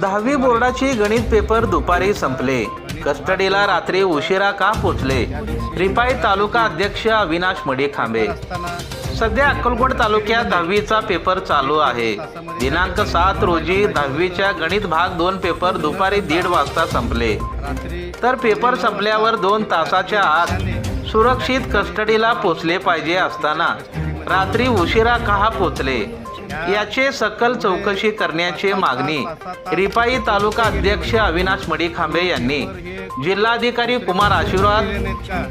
दहावी बोर्डाची गणित पेपर दुपारी संपले. कस्टडीला रात्री उशिरा का पोचले? रिपाई तालुका अध्यक्ष अविनाश मडे खांबे सध्या अक्कलकोट तालुक्यात दहावीचा पेपर चालू आहे. दिनांक सात रोजी दहावीच्या गणित भाग दोन पेपर दुपारी दीड वाजता संपले. तर पेपर संपल्यावर दोन तासाच्या आत सुरक्षित कस्टडीला पोचले पाहिजे असताना रात्री उशिरा का पोचले? याचे सकल चौकशी करण्याची मागणी रिपाई तालुका अध्यक्ष अविनाश मडीखांबे यांनी जिल्हाधिकारी कुमार आशीर्वाद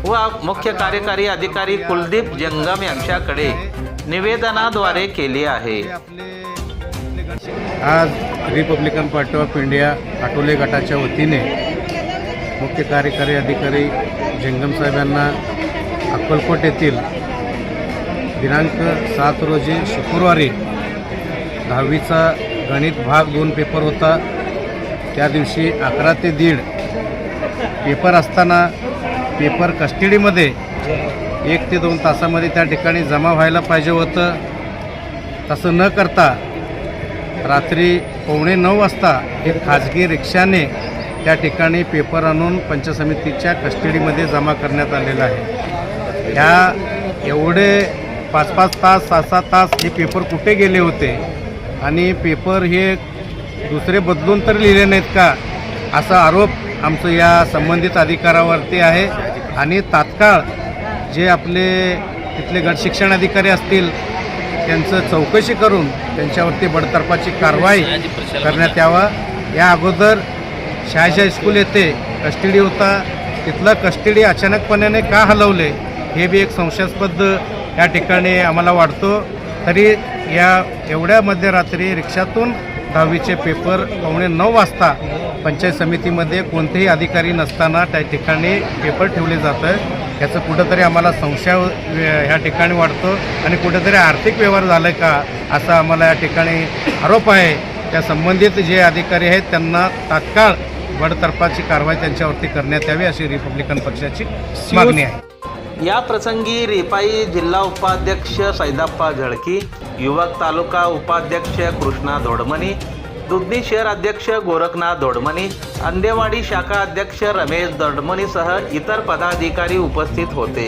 व मुख्य कार्यकारी अधिकारी कुलदीप जंगम यांच्याकडे निवेदनाद्वारे केली आहे. आज Republican Party of India Athawale गटाच्या वतीने मुख्य कार्यकारी अधिकारी जंगम साहेब यांना अक्कलकोट येथील दिनांक सात रोजी शुक्रवारी दहावीचा गणित भाग दोन पेपर होता. त्या दिवशी अकरा ते दीड पेपर असताना पेपर कस्टडीमध्ये एक ते दोन तासामध्ये त्या ठिकाणी जमा व्हायला पाहिजे होतं. तसं न करता रात्री पावणे नऊ वाजता एक खाजगी रिक्षाने त्या ठिकाणी पेपर आणून पंचसमितीच्या कस्टडीमध्ये जमा करण्यात आलेला आहे. ह्या एवढे पाच पाच तास सहा सहा तास हे पेपर कुठे गेले होते? आणि पेपर हे दुसरे बदलून तर लिहिले नाहीत का? असा आरोप आमचं या संबंधित अधिकारावरती आहे. आणि तात्काळ जे आपले तिथले गटशिक्षण अधिकारी असतील त्यांचं चौकशी करून त्यांच्यावरती बडतर्फाची कारवाई करण्यात यावा. या अगोदर शहाशा स्कूल येथे कस्टडी होता. तिथलं कस्टडी अचानकपणाने का हलवले हे बी एक संशयास्पद या ठिकाणी आम्हाला वाटतो. तरी या एवढ्या मध्यरात्री रिक्षातून दहावीचे पेपर पावणे नऊ वाजता पंचायत समितीमध्ये कोणतेही अधिकारी नसताना त्या ठिकाणी पेपर ठेवले जातं याचं कुठंतरी आम्हाला संशय ह्या ठिकाणी वाटतो आणि कुठेतरी आर्थिक व्यवहार झाला का असा आम्हाला या ठिकाणी आरोप आहे. त्या संबंधित जे अधिकारी आहेत त्यांना तात्काळ बडतर्फाची कारवाई त्यांच्यावरती करण्यात यावी अशी रिपब्लिकन पक्षाची मागणी आहे. या प्रसंगी रिपाई जिल्हा उपाध्यक्ष सैदाप्पा झळकी युवक तालुका उपाध्यक्ष कृष्णा धोडमणी दुधनी शहर अध्यक्ष गोरखनाथ धोडमणी अंदेवाडी शाखा अध्यक्ष रमेश दडमणीसह इतर पदाधिकारी उपस्थित होते.